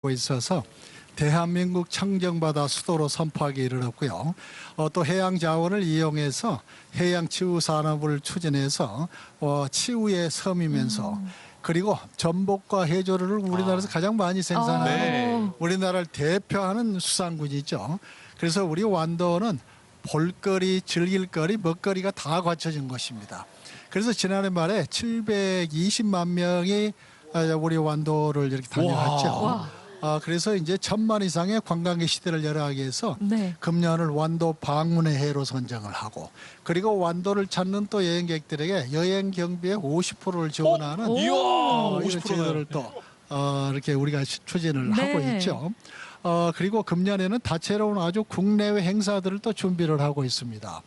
하고 있어서 대한민국 청정바다 수도로 선포하기 이르렀고요. 어, 또 해양 자원을 이용해서 해양 치유 산업을 추진해서 어, 치유의 섬이면서 그리고 전복과 해조류를 우리나라에서 가장 많이 생산하는 네. 우리나라를 대표하는 수산군이죠. 그래서 우리 완도는 볼거리, 즐길거리, 먹거리가 다 갖춰진 것입니다. 그래서 지난해 말에 720만 명이 아, 우리 완도를 이렇게 다녀왔죠. 와. 아, 그래서 이제 천만 이상의 관광객 시대를 열어가기 위해서 네. 금년을 완도 방문의 해로 선정을 하고 그리고 완도를 찾는 또 여행객들에게 여행 경비의 50%를 지원하는 오. 이야, 어, 이런 50%를 제도를 또 어, 이렇게 우리가 시- 추진을 네. 하고 있죠. 어, 그리고 금년에는 다채로운 아주 국내외 행사들을 또 준비를 하고 있습니다.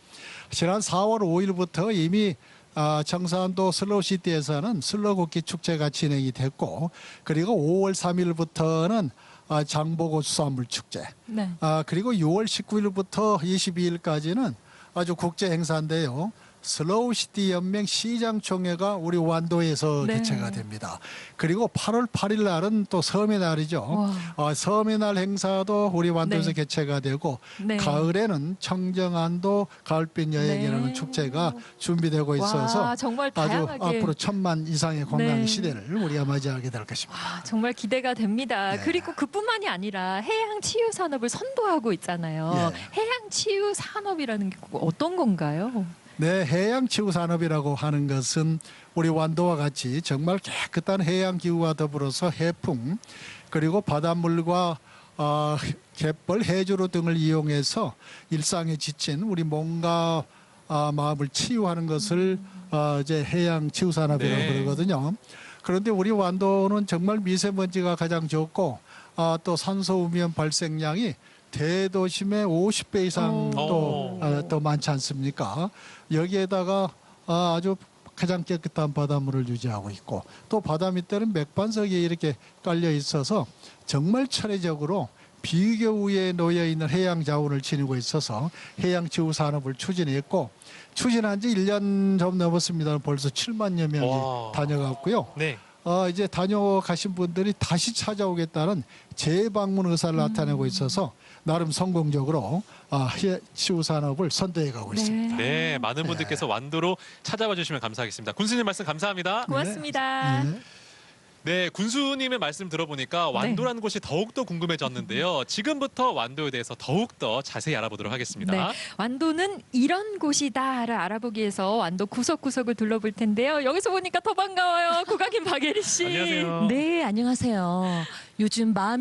지난 4월 5일부터 이미 아, 청산도 슬로우시티에서는 슬로우국기 축제가 진행이 됐고 그리고 5월 3일부터는 아, 장보고 수산물 축제 네. 아, 그리고 6월 19일부터 22일까지는 아주 국제 행사인데요. 슬로우시티 연맹 시장총회가 우리 완도에서 네. 개최가 됩니다. 그리고 8월 8일 날은 또 섬의 날이죠. 와. 어, 섬의 날 행사도 우리 완도에서 네. 개최가 되고 네. 가을에는 청정안도 가을빛 여행이라는 네. 축제가 준비되고 있어서 와, 정말 아주 다양하게 앞으로 천만 이상의 관광 네. 시대를 우리가 맞이하게 될 것입니다. 아, 정말 기대가 됩니다. 네. 그리고 그뿐만이 아니라 해양 치유 산업을 선도하고 있잖아요. 예. 해양 치유 산업이라는 게 어떤 건가요? 네, 해양 치유 산업이라고 하는 것은 우리 완도와 같이 정말 깨끗한 해양 기후와 더불어서 해풍 그리고 바닷물과 어, 갯벌, 해조류 등을 이용해서 일상에 지친 우리 몸과 아, 마음을 치유하는 것을 어, 이제 해양 치유 산업이라고 네. 그러거든요. 그런데 우리 완도는 정말 미세먼지가 가장 적고 아, 또 산소 우면 발생량이 대도심의 50배 이상 오. 또, 아, 또 많지 않습니까? 여기에다가 아, 아주 가장 깨끗한 바닷물을 유지하고 있고 또 바다 밑에는 맥반석이 이렇게 깔려 있어서 정말 차례적으로 비교 우에 놓여 있는 해양 자원을 지니고 있어서 해양 지구 산업을 추진했고 추진한 지 1년 좀 넘었습니다. 벌써 7만여 명이 와. 다녀갔고요. 네. 어, 이제 다녀가신 분들이 다시 찾아오겠다는 재방문 의사를 나타내고 있어서 나름 성공적으로 아, 해- 치유 산업을 선도해 가고 있습니다. 네, 많은 분들께서 완도로 찾아와 주시면 감사하겠습니다. 군수님 말씀 감사합니다. 고맙습니다. 네. 네, 군수님의 말씀 들어보니까 완도라는 곳이 더욱더 궁금해졌는데요. 지금부터 완도에 대해서 더욱더 자세히 알아보도록 하겠습니다. 네, 완도는 이런 곳이다를 알아보기 위해서 완도 구석구석을 둘러볼 텐데요. 여기서 보니까 더 반가워요. 국악인 박예리 씨. 안녕하세요. 네, 안녕하세요. 요즘 마음이